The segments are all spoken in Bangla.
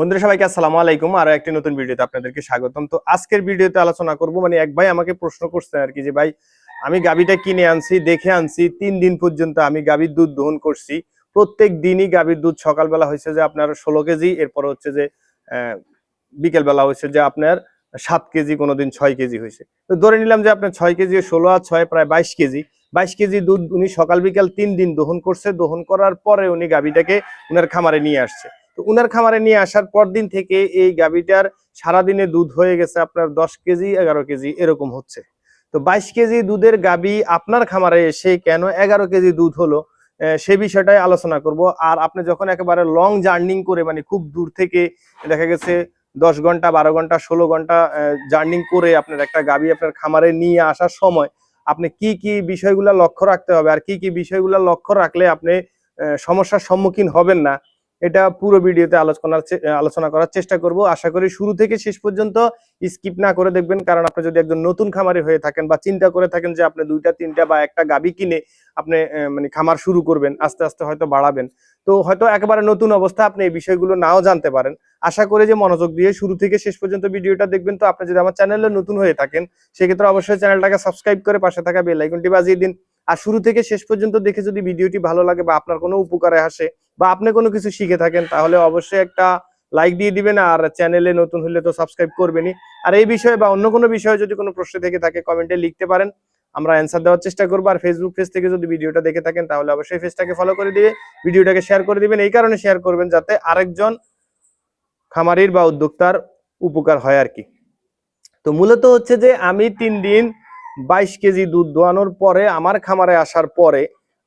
বন্ধুরা, সবাইকে আসসালামু আলাইকুম। আরও একটি নতুন ভিডিওতে আপনাদেরকে স্বাগতম। তো আজকের ভিডিওতে আলোচনা করব মানে এক ভাই আমাকে প্রশ্ন করছেন আর কি যে, ভাই, আমি গাবিটা কিনে আনছি, দেখে আনছি, তিন দিন পর্যন্ত আমি গাবির দুধ দহন করছি। প্রত্যেক দিনই গাবির দুধ সকালবেলা হয়েছে যে আপনার ষোলো কেজি, এরপর হচ্ছে যে বিকেলবেলা হয়েছে যে আপনার সাত কেজি, কোনোদিন ছয় কেজি হয়েছে। তো ধরে নিলাম যে আপনার ছয় কেজি, ষোলো আর ছয় প্রায় বাইশ কেজি। বাইশ কেজি দুধ উনি সকাল বিকাল তিন দিন দহন করছে। দহন করার পরে উনি গাবিটাকে উনার খামারে নিয়ে আসছে। তো উনার খামারে নিয়ে আসার পর দিন থেকে এই গাবিটার সারাদিনে দুধ হয়ে গেছে আপনার দশ কেজি, এগারো কেজি, এরকম হচ্ছে। তো বাইশ কেজি দুধের গাবি আপনার খামারে এসে কেন এগারো কেজি দুধ হলো সে বিষয়টাই আলোচনা করব। আর আপনি যখন একেবারে লং জার্নিং করে মানে খুব দূর থেকে দেখা গেছে দশ ঘণ্টা, বারো ঘণ্টা, ষোলো ঘণ্টা জার্নিং করে আপনার একটা গাবি আপনার খামারে নিয়ে আসার সময় আপনি কি কি বিষয়গুলো লক্ষ্য রাখতে হবে? আর কি কি বিষয়গুলো লক্ষ্য রাখলে আপনি সমস্যার সম্মুখীন হবেন না? এটা পুরো ভিডিওতে আলোচনার আলোচনা করার চেষ্টা করব। আশা করি শুরু থেকে শেষ পর্যন্ত স্কিপ না করে দেখবেন, কারণ আপনি যদি একজন নতুন খামারি হয়ে থাকেন বা চিন্তা করে থাকেন যে আপনি দুইটা, তিনটা বা একটা গাবি কিনে আপনি মানে খামার শুরু করবেন, আস্তে আস্তে হয়তো বাড়াবেন। তো হয়তো একেবারে নতুন অবস্থা, আপনি এই বিষয়গুলো নাও জানতে পারেন। আশা করি যে মনোযোগ দিয়ে শুরু থেকে শেষ পর্যন্ত ভিডিওটা দেখবেন। তো আপনি যদি আমার চ্যানেলে নতুন হয়ে থাকেন, সেক্ষেত্রে অবশ্যই চ্যানেলটাকে সাবস্ক্রাইব করে পাশে থাকা বেল আইকনটি বাজিয়ে দিন। আর শুরু থেকে শেষ পর্যন্ত দেখে যদি ভিডিওটি ভালো লাগে বা আপনার কোনো উপকারে আসে বা আপনি কোনো কিছু শিখে থাকেন, তাহলে অবশ্যই একটা লাইক দিয়ে দিবেন আর চ্যানেলে নতুন হলে তো সাবস্ক্রাইব করবেনই। আর এই বিষয়ে বা অন্য কোনো বিষয়ে যদি কোনো প্রশ্ন থেকে থাকে কমেন্টে লিখতে পারেন। আমরা অ্যান্সার দেওয়ার চেষ্টা করব। আর ফেসবুক পেজ থেকে যদি ভিডিওটা দেখে থাকেন, তাহলে অবশ্যই পেজটাকে ফলো করে দিয়ে ভিডিওটাকে শেয়ার করে দিবেন। এই কারণে শেয়ার করবেন যাতে আরেকজন খামারির বা উদ্যোক্তার উপকার হয় আর কি। তো মূলত হচ্ছে যে আমি তিন দিন বাইশ কেজি দুধ দোয়ানোর পরে, আমার খামারে আসার পরে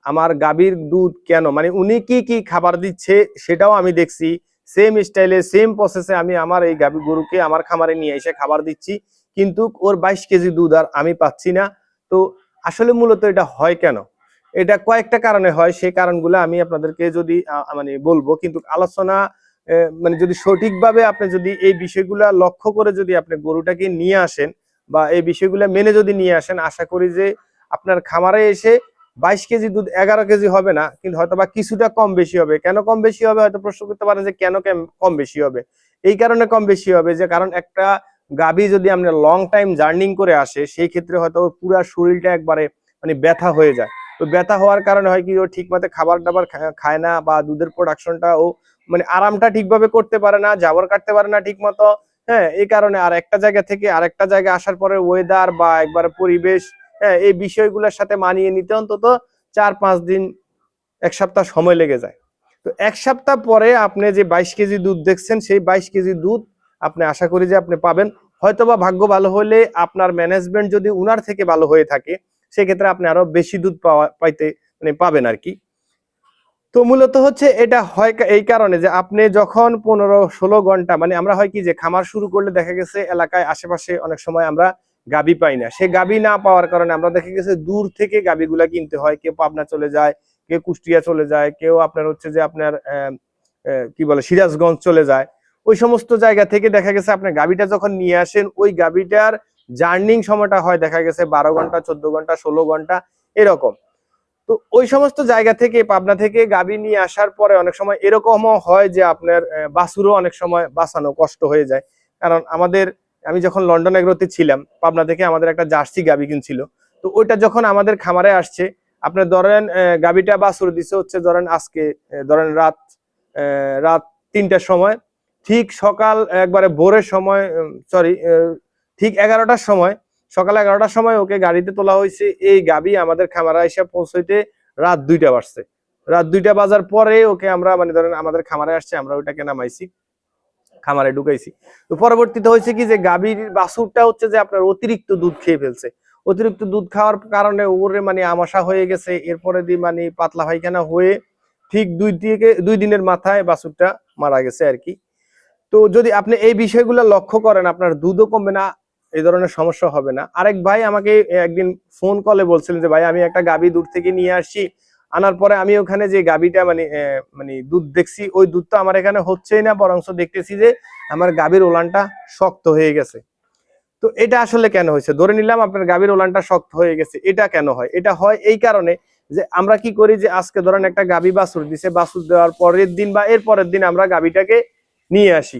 আমার গাভীর দুধ কেন? মানে উনি কি কি খাবার দিচ্ছে সেটাও আমি দেখছি। সেম স্টাইলে সেম প্রসেসে আমি আমার এই গাভী গরুকে আমার খামারে নিয়ে এসে খাবার দিচ্ছি। কিন্তু ওর বাইশ কেজি দুধ আর আমি পাচ্ছি না। তো আসলে মূলত এটা হয় কেন? এটা কয়েকটা কারণে হয়। সেই কারণগুলো আমি আপনাদেরকে যদি মানে বলব। কিন্তু আলোচনা মানে যদি সঠিকভাবে আপনি যদি এই বিষয়গুলা লক্ষ্য করে যদি আপনি গরুটাকে নিয়ে আসেন বা এই বিষয়গুলো মেনে যদি নিয়ে আসেন, আশা করি যে আপনার খামারে এসে বাইশ কেজি দুধ এগারো কেজি হবে না, কিন্তু হয়তো বা কিছুটা কম বেশি হবে। কেন কম বেশি হবে হয়তো প্রশ্ন করতে পারেন যে কেন কেম- বেশি হবে? এই কারণে কম বেশি হবে যে কারণ একটা গাবি যদি আপনি লং টাইম জার্নিং করে আসে, সেই ক্ষেত্রে হয়তো ওর পুরো শরীরটা একবারে মানে ব্যথা হয়ে যায়। তো ব্যথা হওয়ার কারণে হয় কি, ও ঠিক মতো খাবার দাবার খায় না বা দুধের প্রোডাকশনটা ও মানে আরামটা ঠিকভাবে করতে পারে না, জাবর কাটতে পারে না ঠিক মতো হ্যাঁ এই কারণে আর একটা জায়গা থেকে আরেকটা জায়গায় আসার পরে ওয়েদার বা একবার পরিবেশ হ্যাঁ এই বিষয়গুলোর সাথে মানিয়ে নিতে অন্তত চার পাঁচ দিন, এক সপ্তাহ সময় লেগে যায়। তো এক সপ্তাহ পরে আপনি যে বাইশ কেজি দুধ দেখছেন, সেই বাইশ কেজি দুধ আপনি আশা করি যে আপনি পাবেন। হয়তোবা ভাগ্য ভালো হলে আপনার ম্যানেজমেন্ট যদি উনার থেকে ভালো হয়ে থাকে, সেক্ষেত্রে আপনি আরও বেশি দুধ পাওয়া, পাইতে মানে পাবেন আর কি। তো মূলত হচ্ছে এটা হয় এই কারণে যে আপনি যখন পনেরো ষোলো ঘণ্টা মানে আমরা হয় কি যে খামার শুরু করলে দেখা গেছে এলাকায় আশেপাশে অনেক সময় আমরা গাবি পাই না। সে গাবি না পাওয়ার কারণে আমরা দেখা গেছে দূর থেকে গাবিগুলা কিনতে হয়। কেউ পাবনা চলে যায়, কেউ কুষ্টিয়া চলে যায়, কেউ আপনার হচ্ছে যে আপনার কি বলে, সিরাজগঞ্জ চলে যায়। ওই সমস্ত জায়গা থেকে দেখা গেছে আপনার গাবিটা যখন নিয়ে আসেন, ওই গাবিটার জার্নিং সময়টা হয় দেখা গেছে বারো ঘণ্টা, চোদ্দ ঘণ্টা, ষোলো ঘণ্টা, এরকম। তো ওই সমস্ত জায়গা থেকে, পাবনা থেকে গাবি নিয়ে আসার পরে অনেক সময় এরকমও হয় যে আপনার বাসুরও অনেক সময় বাঁচানো কষ্ট হয়ে যায়। কারণ আমাদের, আমি যখন লন্ডন এগ্রোতে ছিলাম, পাবনা থেকে আমাদের একটা জার্সি গাবি কিনছিল। তো ওইটা যখন আমাদের খামারে আসছে আপনার ধরেন গাবিটা বাসুর দিছে হচ্ছে ধরেন আজকে ধরেন রাত রাত তিনটার সময়, ঠিক সকাল একবারে ভোরের সময় সরি ঠিক এগারোটার সময় সকাল এগারোটার সময় ওকে গাড়িতে তোলা হয়েছে। এই গাবি আমাদের খামারে এসে পৌঁছইতে রাত দুইটা বাজছে। রাত দুইটা বাজার পরে ওকে আমরা মানে ধরেন আমাদের খামারে আসছে, আমরা ওইটাকে নামাইছি, খামারে ঢুকাইছি। তো পরবর্তীতে হয়েছে কি যে গাভীর বাছুরটা হচ্ছে যে আপনার অতিরিক্ত দুধ খেয়ে ফেলছে। অতিরিক্ত দুধ খাওয়ার কারণে ওরে মানে আমাশা হয়ে গেছে। এরপরে দিয়ে মানে পাতলা পায়খানা হয়ে ঠিক দুই থেকে দুই দিনের মাথায় বাছুরটা মারা গেছে আর কি। তো যদি আপনি এই বিষয়গুলো লক্ষ্য করেন, আপনার দুধও কমবে না এই ধরনের সমস্যা হবে না। আরেক ভাই আমাকে একদিন ফোন কলে বলছিলেন যে, ভাই, আমি একটা গাবি দূর থেকে নিয়ে আসছি। আনার পরে আমি ওখানে যে গাবিটা মানে মানে দুধ দেখছি, ওই দুধটা আমার এখানে হচ্ছেই না বরংশ দেখতেছি যে আমার গাবির ওলানটা শক্ত হয়ে গেছে। তো এটা আসলে কেন হয়েছে? ধরে নিলাম আপনার গাবির ওলানটা শক্ত হয়ে গেছে। এটা কেন হয়? এটা হয় এই কারণে যে আমরা কি করি যে, আজকে ধরেন একটা গাবি বাছুর দিছে, বাছুর দেওয়ার পরের দিন বা এর পরের দিন আমরা গাবিটাকে নিয়ে আসি।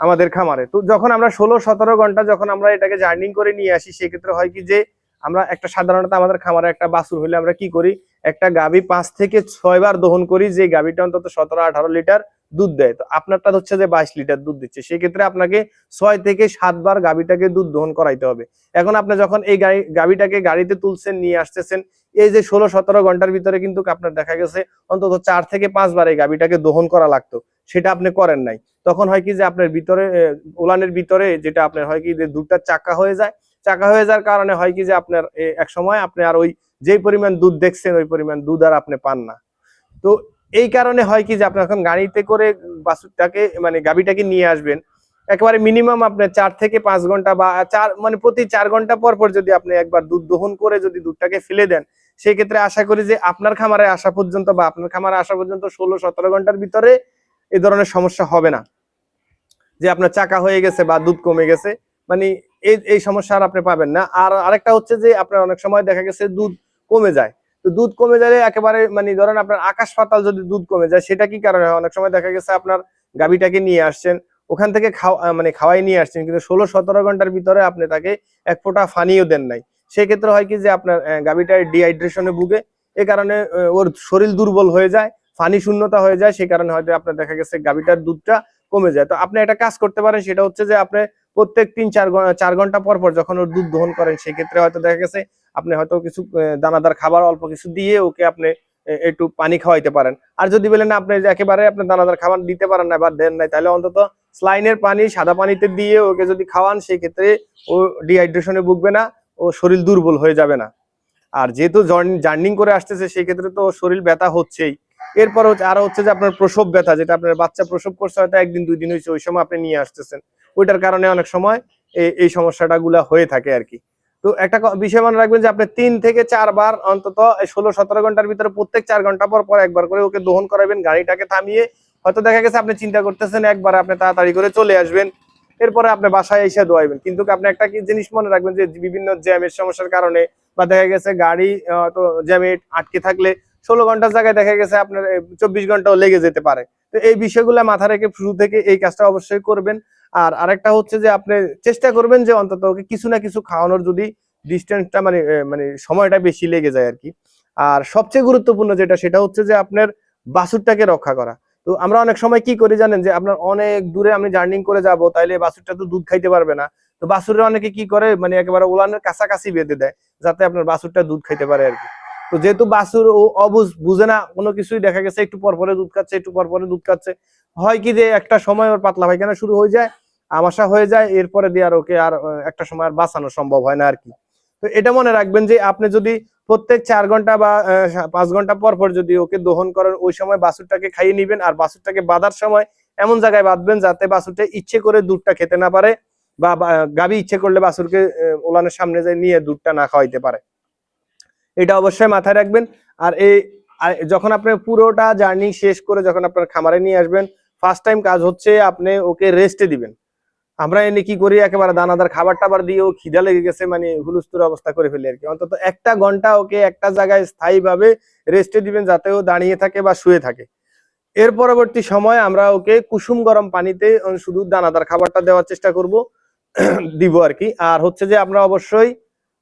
আমাদের খামারে। তো যখন আমরা ষোলো, সতেরো ঘণ্টা যখন আমরা এটাকে জার্নিং করে নিয়ে আসি, সেক্ষেত্রে হয় কি যে আমরা একটা সাধারণত আমাদের খামারে একটা বাছুর হলে আমরা কি করি? একটা গাভী পাঁচ থেকে ছয় বার দহন করি, যে গাভীটা অন্তত সতেরো, আঠারো লিটার দুধ দেয়। তো আপনারটা হচ্ছে যে বাইশ লিটার দুধ দিচ্ছে। সেক্ষেত্রে আপনাকে ছয় থেকে সাতবার গাভীটাকে দুধ দহন করাইতে হবে। এখন আপনি যখন এই গাভীটাকে গাড়িতে তুলছেন, নিয়ে আসতেছেন, এই যে ষোলো, সতেরো ঘণ্টার ভিতরে কিন্তু আপনার দেখা গেছে অন্তত চার থেকে পাঁচবার এই গাভীটাকে দহন করা লাগতো। সেটা আপনি করেন নাই। তখন হয় কি যে আপনার ভিতরে উলানের ভিতরে যেটা আপনার হয় কি যে দুধটা চাকা হয়ে যায়। চাকা হয়ে যাওয়ার কারণে হয় কি যে আপনার এক সময় আপনি আর ওই যেই পরিমাণ দুধ দেখছেন, ওই পরিমাণ দুধ আর আপনি পান না। তো এই কারণে হয় কি যে আপনি এখন গাড়িতে করে বাছুরটাকে মানে গাভীটাকে নিয়ে আসবেন। একেবারে মিনিমাম আপনার চার থেকে পাঁচ ঘণ্টা বা চার মানে প্রতি চার ঘণ্টা পর পর যদি আপনি একবার দুধ দহন করে যদি দুধটাকে ফেলে দেন সেই ক্ষেত্রে আশা করি যে আপনার খামারে আসা পর্যন্ত বা আপনার খামারে আসা পর্যন্ত ষোলো সতেরো ঘণ্টার ভিতরে এই ধরনের সমস্যা হবে না। যে আপনার চাকা হয়ে গেছে বা দুধ কমে গেছে মানে এই এই সমস্যা আর আপনি পাবেন না। আর আরেকটা হচ্ছে যে আপনার অনেক সময় দেখা গেছে দুধ কমে যায়। তো দুধ কমে গেলে একেবারে মানে ধরেন আপনার আকাশ পাতাল যদি দুধ কমে যায়, সেটা কি কারণে হয়? অনেক সময় দেখা গেছে আপনার গাভীটাকে নিয়ে আসছেন, ওখান থেকে খাওয়া মানে খাওয়াই নিয়ে আসছেন, কিন্তু ষোলো সতেরো ঘণ্টার ভিতরে আপনি তাকে এক ফোঁটা ফানিও দেন নাই। সেক্ষেত্রে হয় কি যে আপনার গাভীটা ডিহাইড্রেশনে ভুগে, এ কারণে ওর শরীর দুর্বল হয়ে যায় পানি শূন্যতা হয়ে যায় সেই কারণে হয়তো আপনার দেখা গেছে গাভীটার দুধটা কমে যায়। তো আপনি একটা কাজ করতে পারেন, সেটা হচ্ছে যে আপনি প্রত্যেক তিন, চার চার ঘণ্টা পর পর যখন ওর দুধ দহন করেন, সেক্ষেত্রে হয়তো দেখা গেছে আপনি হয়তো কিছু দানাদার খাবার, অল্প কিছু দিয়ে ওকে আপনি একটু পানি খাওয়াইতে পারেন। আর যদি বলেন আপনি একেবারে আপনি দানাদার খাবার দিতে পারেন না বা দেন নাই, তাহলে অন্তত স্লাইনের পানি, সাদা পানিতে দিয়ে ওকে যদি খাওয়ান সেই ক্ষেত্রে ও ডিহাইড্রেশনে ভুগবে না, ও শরীর দুর্বল হয়ে যাবে না। আর যেহেতু জার্নিং করে আসতেছে সেই ক্ষেত্রে তো শরীর ব্যথা হচ্ছেই। এরপর হচ্ছে আরও হচ্ছে যে আপনার প্রসব ব্যথা, যেটা আপনার বাচ্চা প্রসব করছে হয়তো একদিন, দুই দিন হয়েছে, ওই সময় আপনি নিয়ে আসতেছেন। ওইটার কারণে অনেক সময় এই- সমস্যাটা গুলা হয়ে থাকে আর কি। তো একটা বিষয় মনে রাখবেন যে আপনি তিন থেকে চারবার অন্তত ষোলো, সতেরো ঘণ্টার ভিতরে প্রত্যেক চার ঘণ্টা পর পর একবার করে ওকে দহন করাবেন, গাড়িটাকে থামিয়ে হয়তো দেখা গেছে আপনি চিন্তা করতেছেন, একবার আপনি তাড়াতাড়ি করে চলে আসবেন। এরপরে আপনি বাসায় এসে দোয়াইবেন। কিন্তু আপনি একটা কি জিনিস মনে রাখবেন যে বিভিন্ন জ্যামের সমস্যার কারণে বা দেখা গেছে গাড়ি তো জ্যামে আটকে থাকলে ষোলো ঘণ্টার জায়গায় দেখা গেছে আপনার চব্বিশ ঘন্টাও লেগে যেতে পারে। তো এই বিষয়গুলো মাথা রেখে শুরু থেকে এই কাজটা অবশ্যই করবেন। আর আরেকটা হচ্ছে যে আপনি চেষ্টা করবেন যে অন্তত কিছু না কিছু খাওয়ানোর যদি ডিস্টেন্সটা মানে মানে সময়টা বেশি লেগে যায় আর কি আর সবচেয়ে গুরুত্বপূর্ণ যেটা, সেটা হচ্ছে যে আপনার বাছুরটাকে রক্ষা করা। তো আমরা অনেক সময় কি করি জানেন যে, আপনার অনেক দূরে আমি জার্নিং করে যাব, তাইলে বাছুরটা তো দুধ খাইতে পারবে না। তো বাছুরের অনেকে কি করে মানে একেবারে ওলানের কাছাকাছি বেঁধে দেয়, যাতে আপনার বাছুরটা দুধ খাইতে পারে আর কি তো যেহেতু বাছুর ও অবুঝ বুঝে না কোনো কিছুই দেখা গেছে একটু পর পরে দুধ খাচ্ছে একটু পর পরে দুধ খাচ্ছে। হয় কি যে একটা সময় ওর পাতলা পায়খানা শুরু হয়ে যায় আমাশা হয়ে যায় এরপরে দিয়ে আর ওকে আর একটা সময় আর বাঁচানো সম্ভব হয় না আর কি। তো এটা মনে রাখবেন যে আপনি যদি প্রত্যেক চার ঘণ্টা বা পাঁচ ঘণ্টা পর পর যদি ওকে দহন করেন ওই সময় বাছুরটাকে খাইয়ে নিবেন আর বাছুরটাকে বাঁধার সময় এমন জায়গায় বাঁধবেন যাতে বাছুরটা ইচ্ছে করে দুধটা খেতে না পারে বা বা- গাভী ইচ্ছে করলে বাছুরকে আহ, ওলানের সামনে যায় নিয়ে দুধটা না খাওয়াইতে পারে। এটা অবশ্যই মাথায় রাখবেন। আর এই যখন আপনি পুরোটা জার্নি শেষ করে যখন আপনার খামারে নিয়ে আসবেন ফার্স্ট টাইম কাজ হচ্ছে আপনি ওকে রেস্টে দিবেন। আমরা এনে কি করি? একেবারে দানাদার খাবার টাবার দিয়ে ও খিদা লেগে গেছে মানে হুলুস্তুর অবস্থা করে ফেলে আর কি অন্তত একটা ঘণ্টা ওকে একটা জায়গায় স্থায়ীভাবে রেস্টে দিবেন, যাতে ও দাঁড়িয়ে থাকে বা শুয়ে থাকে। এর পরবর্তী সময় আমরা ওকে কুসুম গরম পানিতে শুধু দানাদার খাবারটা দেওয়ার চেষ্টা করব, দিব আর কি আর হচ্ছে যে আমরা অবশ্যই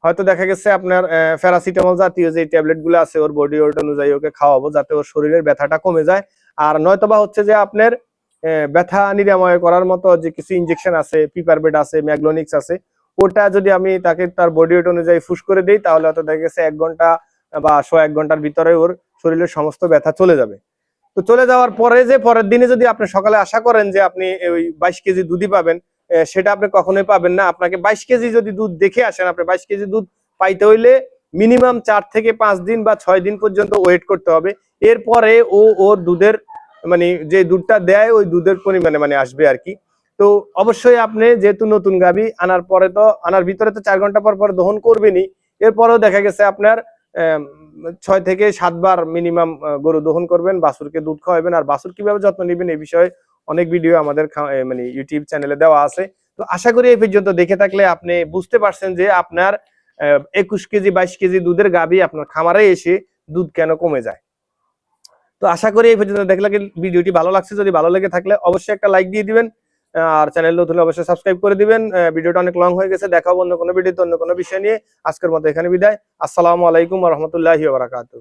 হয়তো দেখা গেছে আপনার প্যারাসিটামল জাতীয় যে ট্যাবলেটগুলো আছে, ওর বডি ওয়েট অনুযায়ী ওকে খাওয়াবো যাতে ওর শরীরের ব্যথাটা কমে যায়। আর নয়তোবা হচ্ছে যে আপনার ব্যথা নিরাময় করার মতো যে কিছু ইনজেকশন আছে পিপারবেট আছে ম্যাগলোনিক্স আছে, ওটা যদি আমি তাকে তার বডি ওয়েট অনুযায়ী ফুস করে দিই, তাহলে হয়তো দেখা গেছে এক ঘণ্টা বা শো এক ঘণ্টার ভিতরে ওর শরীরের সমস্ত ব্যথা চলে যাবে। তো চলে যাওয়ার পরে যে পরের দিনে যদি আপনি সকালে আশা করেন যে আপনি ওই বাইশ কেজি দুধই পাবেন সেটা আপনি কখনোই পাবেন না। আপনাকে বাইশ কেজি যদি দুধ দেখে আসেন, আপনি বাইশ কেজি দুধ পাইতে হইলে মিনিমাম চার থেকে পাঁচ দিন বা ছয় দিন পর্যন্ত ওয়েট করতে হবে। এরপরে ও ওর দুধের মানে যে দুধটা দেয়, ওই দুধের পরিমাণে মানে আসবে আর কি। তো অবশ্যই আপনি যেহেতু নতুন গাবি, আনার পরে তো, আনার ভিতরে তো চার ঘণ্টা পর পর দহন করবেনই। এরপরেও দেখা গেছে আপনার ছয় থেকে সাতবার মিনিমাম গরু দহন করবেন, বাছুরকে দুধ খাওয়াবেন। আর বাছুর কীভাবে যত্ন নেবেন এই বিষয়ে অনেক ভিডিও আমাদের মানে ইউটিউব চ্যানেলে দেওয়া আছে। তো আশা করি এই পর্যন্ত দেখে থাকলে আপনি বুঝতে পারছেন যে আপনার একুশ কেজি, বাইশ কেজি দুধের গাবি আপনার খামারে এসে দুধ কেন কমে যায়। তো আশা করি এই পর্যন্ত দেখলে ভিডিওটি ভালো লাগছে। যদি ভালো লেগে থাকলে অবশ্যই একটা লাইক দিয়ে দিবেন আর চ্যানেল নতুন অবশ্যই সাবস্ক্রাইব করে দিবেন। ভিডিওটা অনেক লং হয়ে গেছে দেখাবো অন্য কোনো ভিডিওতে অন্য কোনো বিষয় নিয়ে। আজকের মতো এখানে বিদায়। আসসালামু আলাইকুম রহমতুল্লাহি বারাকাতুহ।